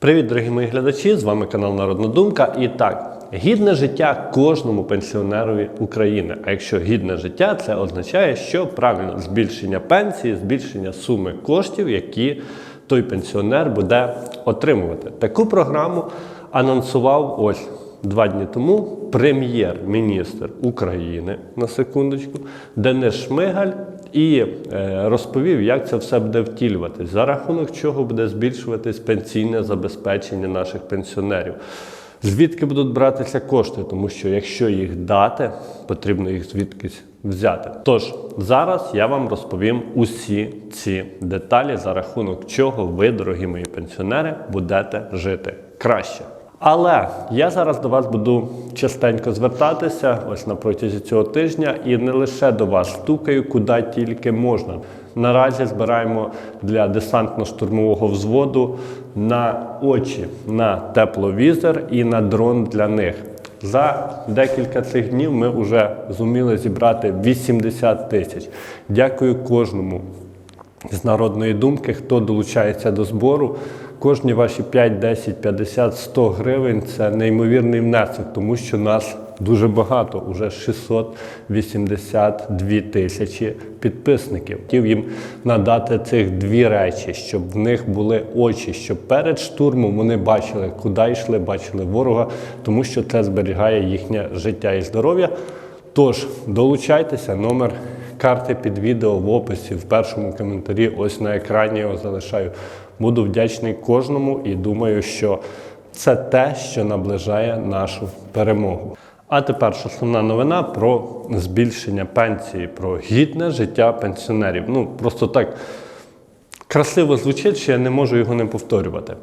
Привіт, дорогі мої глядачі! З вами канал Народна Думка. І так, гідне життя кожному пенсіонерові України. А якщо гідне життя, це означає, що правильно збільшення пенсії, збільшення суми коштів, які той пенсіонер буде отримувати. Таку програму анонсував ось два дні тому прем'єр-міністр України на секундочку Денис Шмигаль і е, розповів, як це все буде втілюватись, за рахунок чого буде збільшуватись пенсійне забезпечення наших пенсіонерів. Звідки будуть братися кошти, тому що якщо їх дати, потрібно їх звідкись взяти. Тож зараз я вам розповім усі ці деталі, за рахунок чого ви, дорогі мої пенсіонери, будете жити краще. Але я зараз до вас буду частенько звертатися ось на протязі цього тижня, і не лише до вас стукаю, куди тільки можна. Наразі збираємо для десантно-штурмового взводу на очі, на тепловізор і на дрон для них. За декілька цих днів ми вже зуміли зібрати 80 тисяч. Дякую кожному з народної думки, хто долучається до збору. Кожні ваші 5, 10, 50, 100 гривень це неймовірний внесок, тому що нас дуже багато, уже 682 тисячі підписників. Хотів їм надати цих дві речі, щоб в них були очі, щоб перед штурмом вони бачили, куди йшли, бачили ворога, тому що це зберігає їхнє життя і здоров'я. Тож долучайтеся, номер карти під відео в описі, в першому коментарі, ось на екрані його залишаю. Буду вдячний кожному і думаю, що це те, що наближає нашу перемогу. А тепер основна новина про збільшення пенсії, про гідне життя пенсіонерів. Ну просто так красиво звучить, що я не можу його не повторювати.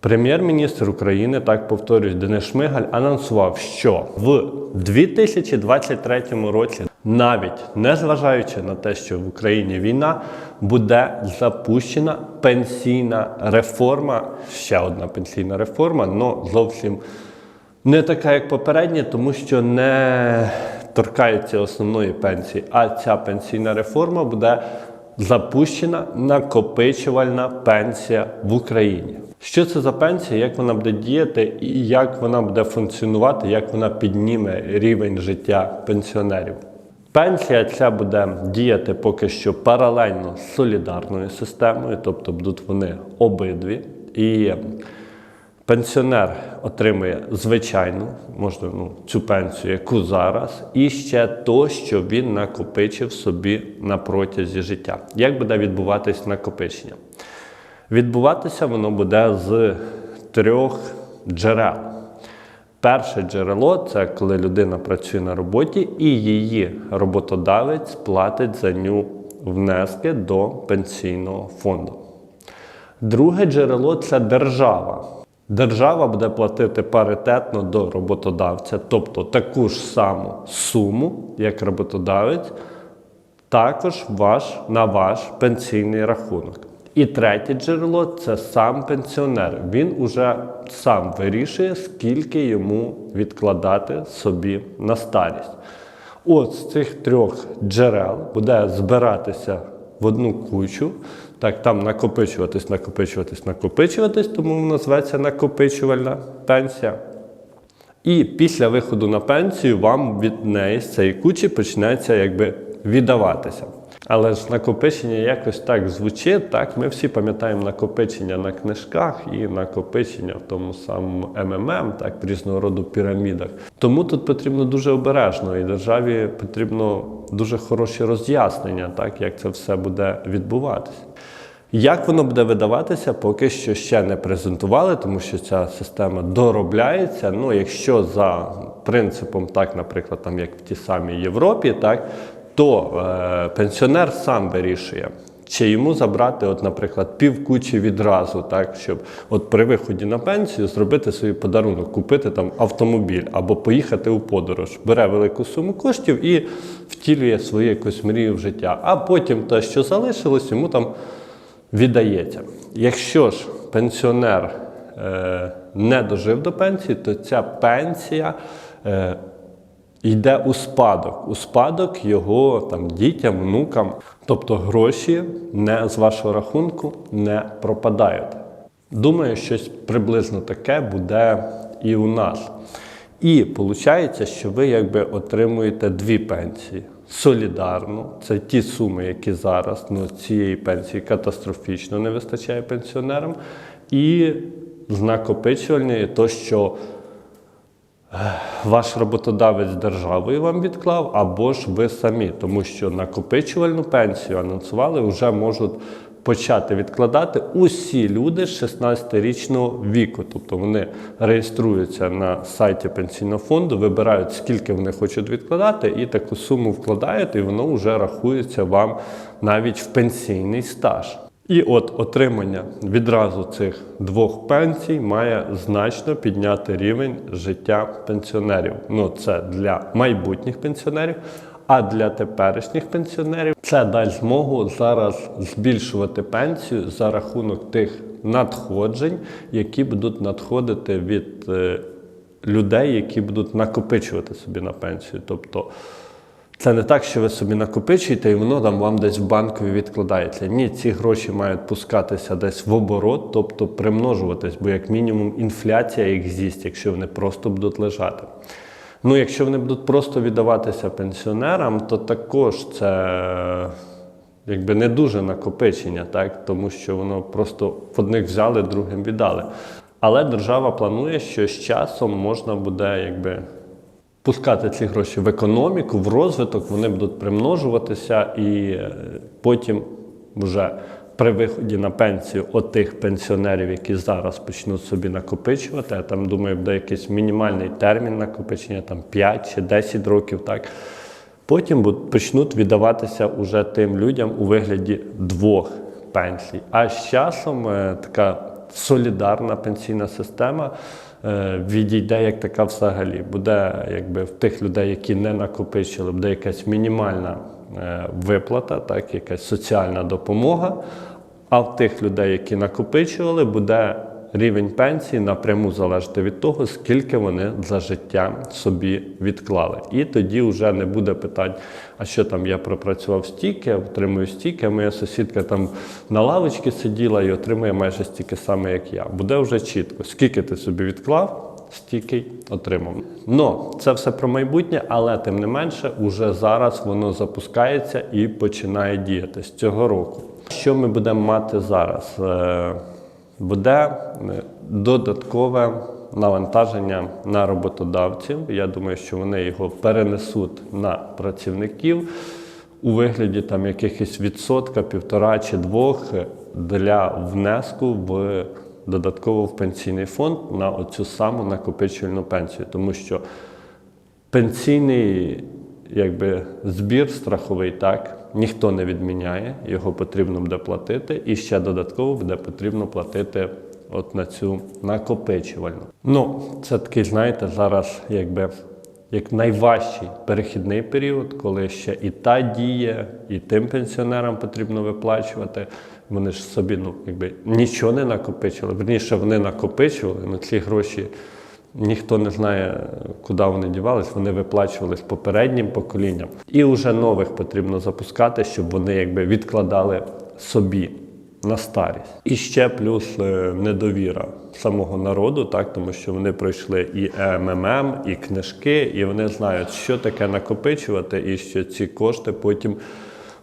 Прем'єр-міністр України, так повторюсь, Денис Шмигаль, анонсував, що в 2023 році, навіть незважаючи на те, що в Україні війна, буде запущена пенсійна реформа, ще одна пенсійна реформа, але зовсім не така, як попередня, тому що не торкається основної пенсії. А ця пенсійна реформа буде запущена накопичувальна пенсія в Україні. Що це за пенсія, як вона буде діяти, і як вона буде функціонувати, як вона підніме рівень життя пенсіонерів? Пенсія ця буде діяти поки що паралельно з солідарною системою, тобто будуть вони обидві. І пенсіонер отримує звичайну, можна ну, цю пенсію, яку зараз, і ще то, що він накопичив собі на протязі життя. Як буде відбуватись накопичення? Відбуватися воно буде з трьох джерел. Перше джерело це коли людина працює на роботі і її роботодавець платить за ню внески до пенсійного фонду. Друге джерело це держава. Держава буде платити паритетно до роботодавця, тобто таку ж саму суму, як роботодавець, також ваш, на ваш пенсійний рахунок. І третє джерело це сам пенсіонер. Він уже сам вирішує, скільки йому відкладати собі на старість. От з цих трьох джерел буде збиратися в одну кучу, так там накопичуватись, накопичуватись, накопичуватись, тому називається накопичувальна пенсія. І після виходу на пенсію вам від неї з цієї кучі почнеться якби віддаватися. Але ж накопичення якось так звучить. Так, ми всі пам'ятаємо накопичення на книжках і накопичення в тому самому МММ, так, в різного роду пірамідах. Тому тут потрібно дуже обережно, і державі потрібно дуже хороші роз'яснення, так, як це все буде відбуватися. Як воно буде видаватися, поки що ще не презентували, тому що ця система доробляється. Ну, якщо за принципом, так, наприклад, там як в тій самій Європі, так, то е, пенсіонер сам вирішує, чи йому забрати, от, наприклад, півкучі відразу, так, щоб от при виході на пенсію зробити собі подарунок, купити там автомобіль або поїхати у подорож, бере велику суму коштів і втілює свою якусь мрію в життя. А потім те, що залишилось, йому там віддається. Якщо ж пенсіонер е, не дожив до пенсії, то ця пенсія е, йде у спадок. У спадок його там, дітям, внукам. Тобто гроші не з вашого рахунку не пропадають. Думаю, щось приблизно таке буде і у нас. І виходить, що ви якби отримуєте дві пенсії. Солідарну, це ті суми, які зараз ну, цієї пенсії катастрофічно не вистачає пенсіонерам. І з накопичувальної, то що ваш роботодавець державою вам відклав, або ж ви самі, тому що накопичувальну пенсію анонсували, вже можуть почати відкладати усі люди з 16-річного віку. Тобто вони реєструються на сайті пенсійного фонду, вибирають, скільки вони хочуть відкладати, і таку суму вкладають, і воно вже рахується вам навіть в пенсійний стаж. І от отримання відразу цих двох пенсій має значно підняти рівень життя пенсіонерів. Ну це для майбутніх пенсіонерів. А для теперішніх пенсіонерів це дасть змогу зараз збільшувати пенсію за рахунок тих надходжень, які будуть надходити від е, людей, які будуть накопичувати собі на пенсію. Тобто це не так, що ви собі накопичуєте і воно там вам десь в банкові відкладається. Ні, ці гроші мають пускатися десь в оборот, тобто примножуватись, бо як мінімум інфляція їх з'їсть, якщо вони просто будуть лежати. Ну, якщо вони будуть просто віддаватися пенсіонерам, то також це якби не дуже накопичення, так? тому що воно просто в одних взяли, другим віддали. Але держава планує, що з часом можна буде якби пускати ці гроші в економіку, в розвиток, вони будуть примножуватися, і е, потім вже при виході на пенсію от тих пенсіонерів, які зараз почнуть собі накопичувати, я там думаю, буде якийсь мінімальний термін накопичення, там 5 чи 10 років, так. Потім почнуть віддаватися уже тим людям у вигляді двох пенсій. А з часом е, така солідарна пенсійна система відійде як така взагалі. Буде якби в тих людей, які не накопичили, буде якась мінімальна е, виплата, так, якась соціальна допомога. А в тих людей, які накопичували, буде рівень пенсії напряму залежати від того, скільки вони за життя собі відклали. І тоді вже не буде питань, а що там я пропрацював стільки, отримую стільки, моя сусідка там на лавочці сиділа і отримує майже стільки саме, як я. Буде вже чітко, скільки ти собі відклав. Стільки отримав. Ну, це все про майбутнє, але тим не менше, уже зараз воно запускається і починає діяти з цього року. Що ми будемо мати зараз? Буде е, додаткове навантаження на роботодавців. Я думаю, що вони його перенесуть на працівників у вигляді там якихось відсотка, півтора чи двох для внеску в додатково в пенсійний фонд на оцю саму накопичувальну пенсію, тому що пенсійний якби, збір страховий так ніхто не відміняє, його потрібно буде платити, і ще додатково буде потрібно платити от на цю накопичувальну. Ну, це такий, знаєте, зараз якби. Як найважчий перехідний період, коли ще і та діє, і тим пенсіонерам потрібно виплачувати. Вони ж собі ну, якби нічого не накопичили. Верніше вони накопичували, але ці гроші ніхто не знає, куди вони дівались. Вони виплачувались попереднім поколінням. І вже нових потрібно запускати, щоб вони якби відкладали собі на старість. І ще плюс е, недовіра самого народу, так тому що вони пройшли і МММ, і книжки, і вони знають, що таке накопичувати, і що ці кошти потім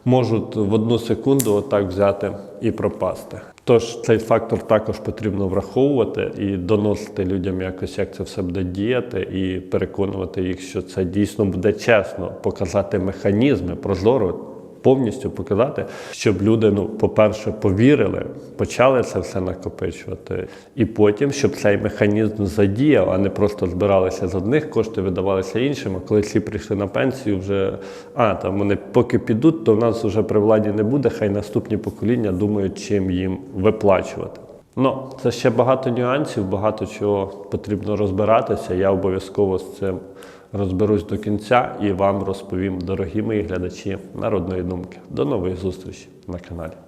можуть в одну секунду отак взяти і пропасти. Тож цей фактор також потрібно враховувати і доносити людям якось, як це все буде діяти, і переконувати їх, що це дійсно буде чесно, показати механізми прозоро. Повністю показати, щоб люди, ну, по-перше, повірили, почали це все накопичувати, і потім, щоб цей механізм задіяв, а не просто збиралися з одних, кошти видавалися іншим. А коли ці прийшли на пенсію, вже а там вони поки підуть, то в нас вже при владі не буде. Хай наступні покоління думають, чим їм виплачувати. Ну, це ще багато нюансів, багато чого потрібно розбиратися. Я обов'язково з цим розберусь до кінця і вам розповім, дорогі мої глядачі народної думки. До нової зустрічі на каналі.